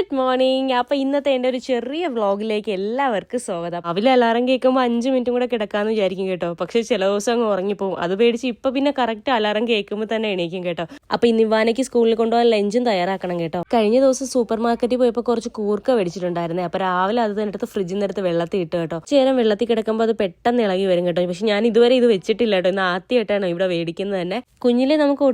Good morning അപ്പൊ ഇന്നത്തെ എന്റെ ഒരു ചെറിയ വ്ളോഗിലേക്ക് എല്ലാവർക്കും സ്വാഗതം. രാവിലെ അലാറം കേൾക്കുമ്പോൾ അഞ്ച് മിനിറ്റും കൂടെ കിടക്കാന്ന് വിചാരിക്കും കേട്ടോ. പക്ഷെ ചില ദിവസം അങ്ങ് ഉറങ്ങിപ്പോവും. അത് പേടിച്ച് ഇപ്പൊ പിന്നെ കറക്റ്റ് അലാറം കേൾക്കുമ്പോൾ തന്നെ എണീക്കും കേട്ടോ. അപ്പൊ ഇന്ന് ഇവാനയ്ക്ക് സ്കൂളിൽ കൊണ്ടുപോകാൻ ലഞ്ചും തയ്യാറാക്കണം കേട്ടോ. കഴിഞ്ഞ ദിവസം സൂപ്പർ മാർക്കറ്റിൽ പോയപ്പോൾ കുറച്ച് കൂർക്ക മേടിച്ചിട്ടുണ്ടായിരുന്നേ. അപ്പൊ രാവിലെ അത് തന്നെ എടുത്ത് ഫ്രിഡ്ജിൽ നിന്ന് വെള്ളത്തിൽ ഇട്ട് കേട്ടോ. ചേരം വെള്ളത്തിൽ കിടക്കുമ്പോൾ അത് പെട്ടെന്ന് ഇളകി വരും കേട്ടോ. പക്ഷെ ഞാൻ ഇതുവരെ ഇത് വെച്ചിട്ടില്ല കേട്ടോ. ഇന്ന് ആദ്യമായിട്ടാണ് ഇവിടെ മേടിക്കുന്നത് തന്നെ. കുഞ്ഞിലെ നമുക്ക്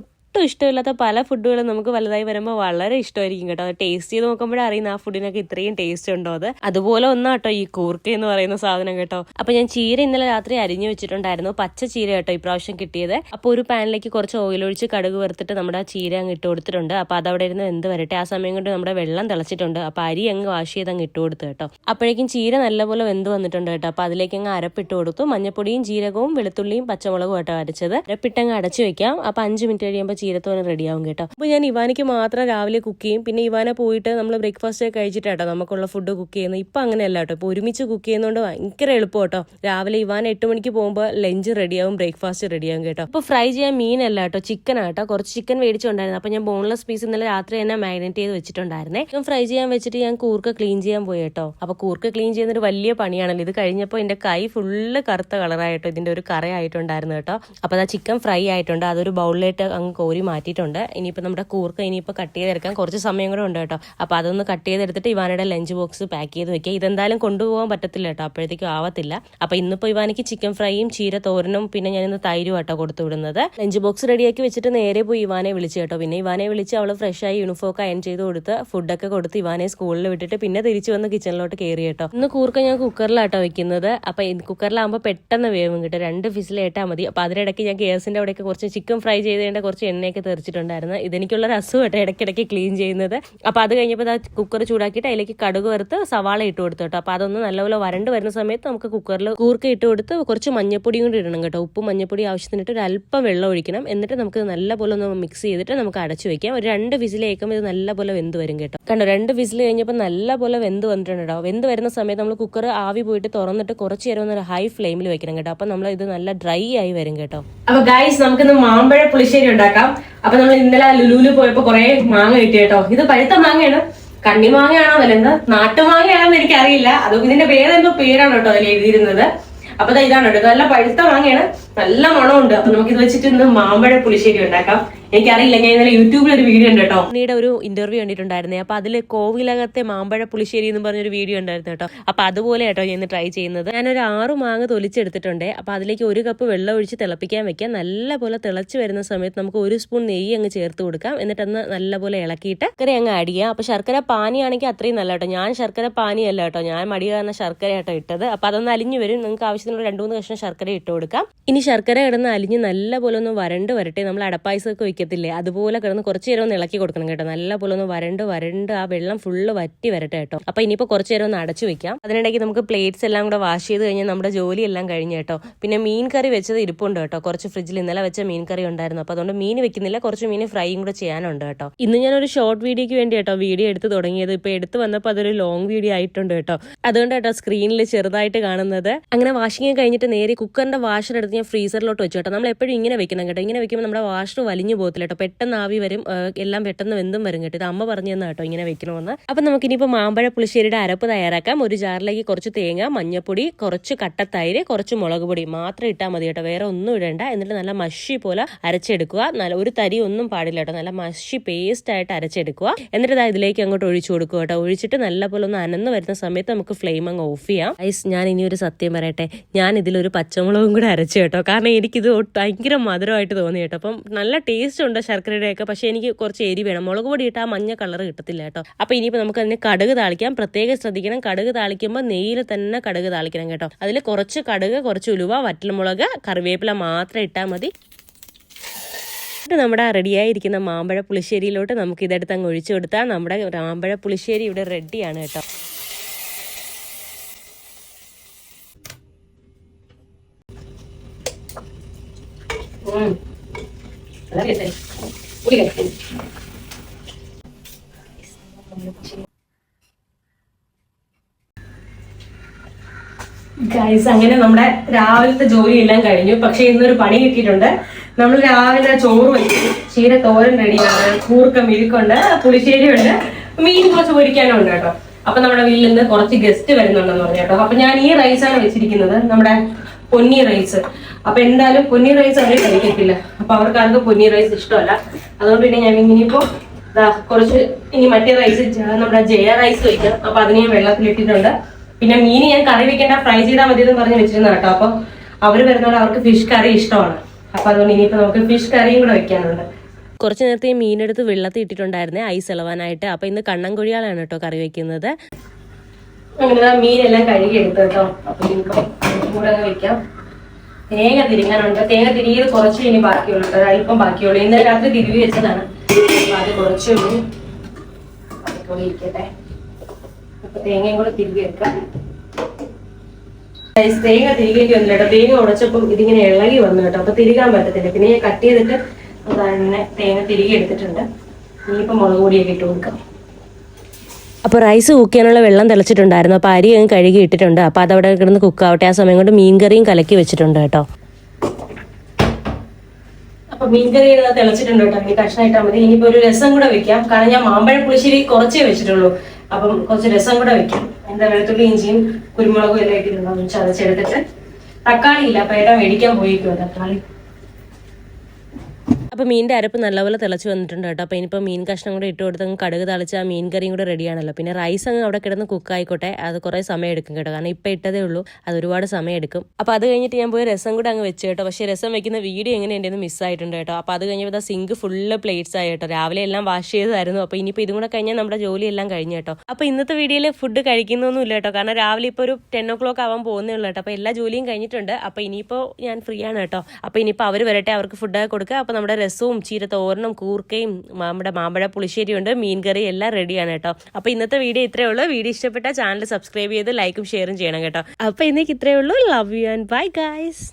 ഇഷ്ടമില്ലാത്ത പല ഫുഡുകളും നമുക്ക് വലുതായി വരുമ്പോൾ വളരെ ഇഷ്ടമായിരിക്കും കേട്ടോ. അത് ടേസ്റ്റ് ചെയ്ത് നോക്കുമ്പോഴേ അറിയുന്ന ആ ഫുഡിനൊക്കെ ഇത്രയും ടേസ്റ്റ് ഉണ്ടോ അത്. അതുപോലെ ഒന്നാ കേട്ടോ ഈ കൂർക്ക എന്ന് പറയുന്ന സാധനം കേട്ടോ. അപ്പൊ ഞാൻ ചീര ഇന്നലെ രാത്രി അരിഞ്ഞു വെച്ചിട്ടുണ്ടായിരുന്നു. പച്ച ചീര കേട്ടോ ഇപ്രാവശ്യം കിട്ടിയത്. അപ്പോൾ ഒരു പാനിലേക്ക് കുറച്ച് ഓയിൽ ഒഴിച്ച് കടുക് വറുത്തിട്ട് നമ്മുടെ ആ ചീര അങ്ങ് ഇട്ട് കൊടുത്തിട്ടുണ്ട്. അപ്പൊ അത് അവിടെ ഇരുന്ന് എന്ത് വരട്ടെ. ആ സമയം കൊണ്ട് നമ്മുടെ വെള്ളം തിളച്ചിട്ടുണ്ട്. അപ്പൊ അരി അങ്ങ് വാഷ് ചെയ്ത് അങ്ങ് ഇട്ട് കൊടുത്തു കേട്ടോ. അപ്പോഴേക്കും ചീര നല്ലപോലെ വെന്ത് വന്നിട്ടുണ്ട് കേട്ടോ. അപ്പൊ അതിലേക്ക് അങ്ങ് അരപ്പിട്ട് കൊടുത്തു. മഞ്ഞപ്പൊടിയും ജീരകവും വെളുത്തുള്ളിയും പച്ചമുളകും കേട്ടോ അരച്ചത്. അരപ്പിട്ടങ്ങ് അടച്ചു വെക്കാം. അപ്പൊ അഞ്ച് മിനിറ്റ് കഴിയുമ്പോൾ ചീരത്തോനെ റെഡിയാവും കേട്ടോ. അപ്പോൾ ഞാൻ ഇവാനയ്ക്ക് മാത്രം രാവിലെ കുക്ക് ചെയ്യും. പിന്നെ ഇവാനെ പോയിട്ട് നമ്മൾ ബ്രേക്ക്ഫാസ്റ്റ് ഒക്കെ കഴിച്ചിട്ടാട്ടോ നമുക്കുള്ള ഫുഡ് കുക്ക് ചെയ്യുന്നത്. ഇപ്പം അങ്ങനെയല്ല കേട്ടോ. ഇപ്പോൾ ഒരുമിച്ച് കുക്ക് ചെയ്യുന്നതുകൊണ്ട് ഭയങ്കര എളുപ്പം കേട്ടോ. രാവിലെ ഇവാൻ എട്ട് മണിക്ക് പോകുമ്പോൾ ലഞ്ച് റെഡിയാവും ബ്രേക്ക്ഫാസ്റ്റ് റെഡിയാവും കേട്ടോ. അപ്പോൾ ഫ്രൈ ചെയ്യാൻ മീനല്ല കേട്ടോ. ചിക്കൻ ആട്ടോ കുറച്ച് ചിക്കൻ മേടിച്ചുണ്ടായിരുന്നു അപ്പോൾ ഞാൻ ബോൺലെസ് പീസ് ഇന്നലെ രാത്രി തന്നെ മാരിനേറ്റ് ചെയ്ത് വെച്ചിട്ടുണ്ടായിരുന്നേ. ഞാൻ ഫ്രൈ ചെയ്യാൻ വെച്ചിട്ട് ഞാൻ കൂർക്ക ക്ലീൻ ചെയ്യാൻ പോയി കേട്ടോ. അപ്പോൾ കൂർക്ക ക്ലീൻ ചെയ്യുന്നൊരു വലിയ പണിയാണല്ലോ. ഇത് കഴിഞ്ഞപ്പോൾ എന്റെ കൈ ഫുള്ള് കറുത്ത കളറായിട്ടോ ഇതിന്റെ ഒരു കറയായിട്ടുണ്ടായിരുന്നു കേട്ടോ. അപ്പോൾ ആ ചിക്കൻ ഫ്രൈ ആയിട്ടുണ്ട്. അതൊരു ബൗളിലേക്ക് അങ്ങ് കോരി മാറ്റിയിട്ടുണ്ട്. ഇനിയിപ്പോൾ നമ്മുടെ കൂർക്ക ഇനിയിപ്പോൾ കട്ട് ചെയ്തെടുക്കാൻ കുറച്ച് സമയം കൂടെ ഉണ്ട് കേട്ടോ. അപ്പോൾ അതൊന്ന് കട്ട് ചെയ്തെടുത്തിട്ട് ഇവാനയുടെ ലഞ്ച് ബോക്സ് പാക്ക് ചെയ്ത് വെക്കുക. ഇതെന്തായാലും കൊണ്ടുപോകാൻ പറ്റത്തില്ല കേട്ടോ. അപ്പോഴത്തേക്കും ആവത്തില്ല. അപ്പോൾ ഇന്നിപ്പോൾ ഇവാനയ്ക്ക് ചിക്കൻ ഫ്രൈയും ചീര തോരനും പിന്നെ ഞാനിന്ന് തൈരും കേട്ടോ കൊടുത്തു വിടുന്നത്. ലഞ്ച് ബോക്സ് റെഡിയാക്കി വെച്ചിട്ട് നേരെ പോയി ഇവാനെ വിളിച്ചു കേട്ടോ. പിന്നെ ഇവാനെ വിളിച്ച് അവൾ ഫ്രഷായി യൂണിഫോം ഒക്കെ അയൺ ചെയ്ത് കൊടുത്ത് ഫുഡൊക്കെ കൊടുത്ത് ഇവാനെ സ്കൂളിൽ വിട്ടിട്ട് പിന്നെ തിരിച്ചു വന്ന് കിച്ചണിലോട്ട് കയറി കേട്ടോ. ഇന്ന് കൂർക്ക ഞാൻ കുക്കറിലാട്ടോ വെക്കുന്നത്. അപ്പോൾ കുക്കറിലാകുമ്പോൾ പെട്ടെന്ന് വേവും കിട്ടും. രണ്ട് ഫിസിലേട്ടാൽ മതി. അപ്പോൾ അതിനിടയ്ക്ക് ഞാൻ ഗ്യാസിന്റെ അവിടെയൊക്കെ കുറച്ച് ചിക്കൻ ഫ്രൈ ചെയ്തതിന്റെ കുറച്ച് എണ്ണയൊക്കെ തെറിച്ചിട്ടുണ്ടായിരുന്നു. ഇതെനിക്കുള്ള ഒരു കേട്ടോ ഇടയ്ക്കിടയ്ക്ക് ക്ലീൻ ചെയ്യുന്നത്. അപ്പോൾ അത് കഴിഞ്ഞപ്പോൾ ആ കുക്കർ ചൂടാക്കിയിട്ട് അതിലേക്ക് കടുക് വറുത്ത് സവാള ഇട്ട് കൊടുത്തു കേട്ടോ. അപ്പോൾ അതൊന്ന് നല്ലപോലെ വരണ്ട് വരുന്ന സമയത്ത് നമുക്ക് കുക്കറിൽ കൂർക്ക ഇട്ട് കൊടുത്ത് കുറച്ച് മഞ്ഞപ്പൊടിയും കൂടി ഇടണം കേട്ടോ. ഉപ്പും മഞ്ഞപ്പൊടി ആവശ്യത്തിനിട്ട് ഒരു അല്പം വെള്ളം ഒഴിക്കണം. എന്നിട്ട് നമുക്ക് നല്ലപോലെ ഒന്ന് മിക്സ് ചെയ്തിട്ട് നമുക്ക് അടച്ചു വെക്കാം. ഒരു രണ്ട് വിസിൽ കേൾക്കുമ്പോൾ ഇത് നല്ലപോലെ വെന്ത് വരും കേട്ടോ. കണ്ടോ രണ്ട് വിസിൽ കഴിഞ്ഞപ്പോൾ നല്ലപോലെ വെന്ത് വന്നിട്ടുണ്ട് കേട്ടോ. വെന്ത് വരുന്ന സമയത്ത് നമ്മൾ കുക്കർ ആവി പോയിട്ട് തുറന്നിട്ട് കുറച്ച് നേരം ഒന്ന് ഹൈ ഫ്ലെയിമിൽ വെക്കണം കേട്ടോ. അപ്പോൾ നമ്മൾ ഇത് നല്ല ഡ്രൈ ആയി വരും കേട്ടോ. അപ്പൊ ഗൈസ് നമുക്കിന്ന് മാമ്പഴ പുളിശ്ശേരി ഉണ്ടാക്കാം. അപ്പൊ നമ്മൾ ഇന്നലെ ലുലുവിൽ പോയപ്പോ കുറെ മാങ്ങ കിട്ടി കേട്ടോ. ഇത് പഴുത്ത മാങ്ങയാണ്. കണ്ണി മാങ്ങയാണോ അല്ലെന്ത് നാട്ടുമാങ്ങയാണോ എന്ന് എനിക്കറിയില്ല. അതോ ഇതിന്റെ പേരെന്തോ പേരാണ് കേട്ടോ അതിൽ എഴുതിയിരുന്നത്. അപ്പൊ ഇതാണ് കേട്ടോ. നല്ല പഴുത്ത മാങ്ങയാണ്. നല്ല മണമുണ്ട് അപ്പൊ നമുക്ക് ഇത് വെച്ചിട്ട് ഇന്ന് മാമ്പഴ പുളിശ്ശേരി ഉണ്ടാക്കാം. എനിക്കറിയില്ല ഞാൻ ഇന്നലെ യൂട്യൂബിൽ ഒരു വീഡിയോ ഉണ്ട് കേട്ടോ. നീട ഒരു ഇന്റർവ്യൂ കണ്ടിട്ടുണ്ടായിരുന്നേ. അപ്പൊ അതിൽ കോവിലകത്തെ മാമ്പഴ പുളിശ്ശേരി എന്ന് പറഞ്ഞൊരു വീഡിയോ ഉണ്ടായിരുന്നു കേട്ടോ. അപ്പൊ അതുപോലെ കേട്ടോ ഞാൻ ട്രൈ ചെയ്യുന്നത്. ഞാനൊരു ആറ് മാങ്ങ തൊലിച്ചെടുത്തിട്ടുണ്ട്. അപ്പൊ അതിലേക്ക് ഒരു കപ്പ് വെള്ളം ഒഴിച്ച് തിളപ്പിക്കാൻ വെക്കാം. നല്ലപോലെ തിളച്ച് വരുന്ന സമയത്ത് നമുക്ക് ഒരു സ്പൂൺ നെയ്യ് അങ്ങ് ചേർത്ത് കൊടുക്കാം. എന്നിട്ട് അന്ന് നല്ലപോലെ ഇളക്കിയിട്ട് ശർക്കര അങ്ങ് ആഡ് ചെയ്യാം. അപ്പൊ ശർക്കര പാനിയാണെങ്കിൽ അത്രയും നല്ല കേട്ടോ. ഞാൻ ശർക്കര പാനിയല്ല കേട്ടോ. ഞാൻ മടി കാരണം ശർക്കര കേട്ടോ ഇട്ടത്. അപ്പൊ അതൊന്ന് അലിഞ്ഞു വരും. നിങ്ങൾക്ക് ആവശ്യത്തിനുള്ള രണ്ടു മൂന്ന് കഷ്ണം ശർക്കര ഇട്ട് കൊടുക്കാം. ഇനി ശർക്കര കിടന്ന് അലിഞ്ഞ് നല്ലപോലെ ഒന്ന് വരണ്ട് വരട്ടെ. നമ്മൾ അടപ്പായസമൊക്കെ വയ്ക്കത്തില്ലേ അതുപോലെ കിടന്ന് കുറച്ച് നേരം ഒന്ന് ഇളക്കി കൊടുക്കണം കേട്ടോ. നല്ലപോലെ ഒന്ന് വരണ്ട് വരണ്ട് ആ വെള്ളം ഫുള്ള് വറ്റി വരട്ടെ കേട്ടോ. അപ്പൊ ഇനിയിപ്പോൾ കുറച്ച് നേരം ഒന്ന് അടച്ചു വെക്കാം. അതിനിടയ്ക്ക് നമുക്ക് പ്ലേറ്റ്സ് എല്ലാം കൂടെ വാഷ് ചെയ്ത് കഴിഞ്ഞാൽ നമ്മുടെ ജോലി എല്ലാം കഴിഞ്ഞ് കേട്ടോ. പിന്നെ മീൻ കറി വെച്ചത് ഇരിപ്പുണ്ട് കേട്ടോ. കുറച്ച് ഫ്രിഡ്ജിൽ ഇന്നലെ വെച്ച മീൻ കറി ഉണ്ടായിരുന്നു. അപ്പൊ അതുകൊണ്ട് മീൻ വെക്കുന്നില്ല. കുറച്ച് മീൻ ഫ്രൈയും കൂടെ ചെയ്യാനുണ്ട് കേട്ടോ. ഇന്ന് ഞാൻ ഒരു ഷോർട്ട് വീഡിയോയ്ക്ക് വേണ്ടി കേട്ടോ വീഡിയോ എടുത്ത് തുടങ്ങിയത്. ഇപ്പൊ എടുത്ത് വന്നപ്പോൾ അതൊരു ലോങ് വീഡിയോ ആയിട്ടുണ്ട് കേട്ടോ. അതുകൊണ്ട് കേട്ടോ സ്ക്രീനിൽ ചെറുതായിട്ട് കാണുന്നത്. അങ്ങനെ വാഷിംഗ് കഴിഞ്ഞിട്ട് നേരെ കുക്കറിന്റെ വാഷർ എടുത്ത് ഞാൻ ഫ്രീസറിലോട്ട് വെച്ചു കേട്ടോ. നമ്മൾ എപ്പോഴും ഇങ്ങനെ വെക്കണം കേട്ടോ. ഇങ്ങനെ വെക്കുമ്പോൾ നമ്മുടെ വാഷർ വലിഞ്ഞു പോകത്തില്ല കേട്ടോ. പെട്ടെന്ന് ആവി വരും എല്ലാം പെട്ടെന്ന് വെന്തും വരും കേട്ടോ. ഇത് അമ്മ പറഞ്ഞു തന്നെ കേട്ടോ ഇങ്ങനെ വെക്കണമെന്ന്. അപ്പൊ നമുക്ക് ഇനിയിപ്പോൾ മാമ്പഴ പുളിശ്ശേരിയുടെ അരപ്പ് തയ്യാറാക്കാം. ഒരു ജാറിലേക്ക് കുറച്ച് തേങ്ങ മഞ്ഞപ്പൊടി കുറച്ച് കട്ടത്തൈര് കുറച്ച് മുളക് പൊടി മാത്രം ഇട്ടാൽ മതി കേട്ടോ. വേറെ ഒന്നും ഇടണ്ട. എന്നിട്ട് നല്ല മഷി പോലെ അരച്ചെടുക്കുക. നല്ല ഒരു തരി ഒന്നും പാടില്ല കേട്ടോ. നല്ല മഷി പേസ്റ്റ് ആയിട്ട് അരച്ചെടുക്കുക. എന്നിട്ട് ഇതാ ഇതിലേക്ക് അങ്ങോട്ട് ഒഴിച്ചു കൊടുക്കുക കേട്ടോ. ഒഴിച്ചിട്ട് നല്ല പോലെ ഒന്ന് അനന്ന് വരുന്ന സമയത്ത് നമുക്ക് ഫ്ലെയിം അങ്ങ് ഓഫ് ചെയ്യാം. ഐസ് ഞാൻ ഇനി ഒരു സത്യം പറയട്ടെ. ഞാൻ ഇതിലൊരു പച്ചമുളകും കൂടെ അരച്ചു കേട്ടോ. കാരണം എനിക്കിത് ഭയങ്കര മധുരമായിട്ട് തോന്നി കേട്ടോ. അപ്പം നല്ല ടേസ്റ്റ് ഉണ്ട് ശർക്കരയുടെ ഒക്കെ പക്ഷേ എനിക്ക് കുറച്ച് എരി വേണം. മുളക് പൊടി ഇട്ടാൽ മഞ്ഞ കളർ കിട്ടത്തില്ല കേട്ടോ. അപ്പൊ ഇനിയിപ്പോൾ നമുക്ക് അതിന് കടുക് താളിക്കാം. പ്രത്യേകം ശ്രദ്ധിക്കണം. കടുക് താളിക്കുമ്പോൾ നെയ്യിൽ തന്നെ കടുക് താളിക്കണം കേട്ടോ. അതിൽ കുറച്ച് കടുക് കുറച്ച് ഉലുവ വറ്റൽമുളക് കറിവേപ്പില മാത്രം ഇട്ടാൽ മതി. എന്നിട്ട് നമ്മുടെ റെഡിയായിരിക്കുന്ന മാമ്പഴ പുളിശ്ശേരിയിലോട്ട് നമുക്ക് ഇതെടുത്ത് അങ്ങ് ഒഴിച്ചു കൊടുത്താൽ നമ്മുടെ മാമ്പഴ പുളിശ്ശേരി ഇവിടെ റെഡിയാണ് കേട്ടോ. ഗൈസ് അങ്ങനെ നമ്മുടെ രാവിലത്തെ ജോലിയെല്ലാം കഴിഞ്ഞു. പക്ഷെ ഇന്നൊരു പണി കിട്ടിയിട്ടുണ്ട്. നമ്മൾ രാവിലെ ചോറ് വെച്ചു. ചീര തോരൻ റെഡിയാണ്. കൂർക്ക മിഴുക്കുണ്ട് പുളിശ്ശേരി ഉണ്ട് മീൻ കുറച്ച് പൊരിക്കാനുണ്ട് കേട്ടോ. അപ്പൊ നമ്മുടെ വീട്ടിൽ നിന്ന് കുറച്ച് ഗസ്റ്റ് വരുന്നുണ്ടെന്ന് പറഞ്ഞു കേട്ടോ. അപ്പൊ ഞാൻ ഈ റൈസ് ആണ് വെച്ചിരിക്കുന്നത് നമ്മുടെ പൊന്നി റൈസ് അപ്പൊ എന്തായാലും പൊന്നി റൈസ് അവർ കഴിക്കത്തില്ല. അപ്പൊ അവർക്ക് ആർക്കും പൊന്നി റൈസ് ഇഷ്ടമല്ല. അതുകൊണ്ട് പിന്നെ ഞാൻ ഇനിയിപ്പോ കുറച്ച് ഇനി മറ്റേ റൈസ് നമ്മുടെ ജയ റൈസ് വയ്ക്കാം അപ്പൊ അതിന് ഞാൻ വെള്ളത്തിലിട്ടിട്ടുണ്ട്. പിന്നെ മീൻ ഞാൻ കറി വെക്കേണ്ട ഫ്രൈ ചെയ്താൽ മതി എന്ന് പറഞ്ഞ് വെച്ചിരുന്ന കേട്ടോ. അപ്പൊ അവർ വരുന്നതുകൊണ്ട് അവർക്ക് ഫിഷ് കറി ഇഷ്ടമാണ്. അപ്പൊ അതുകൊണ്ട് ഇനിയിപ്പോ നമുക്ക് ഫിഷ് കറിയും കൂടെ വെക്കാനുണ്ട്. കുറച്ച് നേരത്തെ മീനെടുത്ത് വെള്ളത്തിൽ ഇട്ടിട്ടുണ്ടായിരുന്നേ ഐസ് ഇളവാനായിട്ട്. അപ്പൊ ഇന്ന് കണ്ണൻകൊഴിയാലാണ് കേട്ടോ കറി വെക്കുന്നത്. അങ്ങനെ മീനെല്ലാം കഴുകി എടുത്തു കേട്ടോ. വെക്കാം. തേങ്ങ തിരിങ്ങാനുണ്ട്. തേങ്ങ തിരിയത് കുറച്ച് ഇനി ബാക്കിയുള്ളൂ അല്പം ബാക്കിയുള്ളൂ. ഇന്നലെ രാത്രി തിരിവി വെച്ചതാണ്. അത് കുറച്ചേ ഉള്ളൂ അപ്പൊ തേങ്ങയും കൂടെ തിരികെ വെക്കാം തേങ്ങ തിരികേണ്ടി വന്നില്ല കേട്ടോ തേങ്ങ ഉടച്ചപ്പം ഇതിങ്ങനെ ഇളകി വന്നു കേട്ടോ. അപ്പൊ തിരികാൻ പറ്റത്തില്ല. പിന്നെ കട്ട് ചെയ്തിട്ട് തന്നെ തേങ്ങ തിരികെ എടുത്തിട്ടുണ്ട്. ഇനിയിപ്പോൾ മുളക് പൊടിയൊക്കെ ഇട്ട് കൊടുക്കാം. അപ്പോൾ റൈസ് കുക്കാനുള്ള ചെയ്യാനുള്ള വെള്ളം തിളച്ചിട്ടുണ്ടായിരുന്നു. അപ്പോൾ അരി അങ്ങ് കഴുകി ഇട്ടിട്ടുണ്ട്. അപ്പോൾ അതവിടെ കിടന്ന് കുക്കാവട്ടെ ആ സമയം കൊണ്ട് മീൻ കറിയും കലക്കി വെച്ചിട്ടുണ്ട് കേട്ടോ. അപ്പൊ മീൻകറി തിളച്ചിട്ടുണ്ട് കേട്ടോ. ഇനി കഷ്ണമായിട്ടാൽ മതി. ഇനിയിപ്പോ ഒരു രസം കൂടെ വെക്കാം. കാരണം ഞാൻ മാമ്പഴ പുളിശ്ശേരി കുറച്ചേ വെച്ചിട്ടുള്ളൂ. അപ്പം കുറച്ച് രസം കൂടെ വെക്കാം. എന്താ വെളുത്തുള്ളി ഇഞ്ചിയും കുരുമുളകും എല്ലാം ഇട്ടിട്ടുണ്ടാവും ചതച്ചെടുത്തിട്ട് തക്കാളി ഇല്ല. അപ്പൊ ഏട്ടാ മേടിക്കാൻ പോയിരിക്കുമോ തക്കാളി. അപ്പോൾ മീനിന്റെ അരപ്പ് നല്ലപോലെ തിളച്ച് വന്നിട്ടുണ്ട് കേട്ടോ. അപ്പോൾ ഇനിയിപ്പോൾ മീൻ കഷ്ണം കൂടെ ഇട്ട് കൊടുത്ത് കടുക് തളിച്ച് ആ മീൻ കറിയും കൂടെ റെഡിയാണല്ലോ പിന്നെ റൈസ് അങ്ങ് അവിടെ കിടന്ന് കുക്ക് ആയിക്കോട്ടെ. അത് കുറേ സമയം എടുക്കും കേട്ടോ. കാരണം ഇപ്പോൾ ഇട്ടതേ ഉള്ളൂ. അത് ഒരുപാട് സമയം എടുക്കും. അപ്പോൾ അത് കഴിഞ്ഞിട്ട് ഞാൻ പോയി രസം കൂടെ അങ്ങ് വെച്ച് കേട്ടോ. പക്ഷേ രസം വെക്കുന്ന വീഡിയോ എങ്ങനെ എന്റെ മിസ്സായിട്ടുണ്ട് കേട്ടോ. അപ്പോൾ അത് കഴിഞ്ഞപ്പോൾ സിങ്ക് ഫുള്ള് പ്ലേറ്റ്സ് ആയി കേട്ടോ. രാവിലെ എല്ലാം വാഷ് ചെയ്തായിരുന്നു അപ്പോൾ ഇനിയിപ്പോൾ ഇതും കൂടെ കഴിഞ്ഞാൽ നമ്മുടെ ജോലിയെല്ലാം കഴിഞ്ഞു കേട്ടോ. അപ്പോൾ ഇന്നത്തെ വീഡിയോയിൽ ഫുഡ് കഴിക്കുന്നൊന്നുമില്ല കേട്ടോ. കാരണം രാവിലെ ഇപ്പോൾ ഒരു ടെൻ ഒ ക്ലോക്ക് ആവാൻ പോകുന്നേ ഉള്ളൂ കേട്ടോ. അപ്പോൾ എല്ലാ ജോലിയും കഴിഞ്ഞിട്ടുണ്ട്. അപ്പോൾ ഇനിയിപ്പോൾ ഞാൻ ഫ്രീ ആണ് കേട്ടോ. അപ്പോൾ ഇനിയിപ്പോൾ അവർ വരട്ടെ. അവർക്ക് ഫുഡൊക്കെ കൊടുക്കുക അപ്പോൾ നമ്മുടെ രസവും ചീരത്തോരനും കൂർക്കയും നമ്മുടെ മാമ്പഴ പുളിശ്ശേരിയുണ്ട് മീൻ കറി എല്ലാം റെഡിയാണ് കേട്ടോ. അപ്പോൾ ഇന്നത്തെ വീഡിയോ ഇത്രയേ ഉള്ളൂ. വീഡിയോ ഇഷ്ടപ്പെട്ട ചാനൽ സബ്സ്ക്രൈബ് ചെയ്ത് ലൈക്കും ഷെയറും ചെയ്യണം കേട്ടോ. അപ്പോൾ ഇന്നേക്ക് ഇത്രയേ ഉള്ളൂ. Love you and bye guys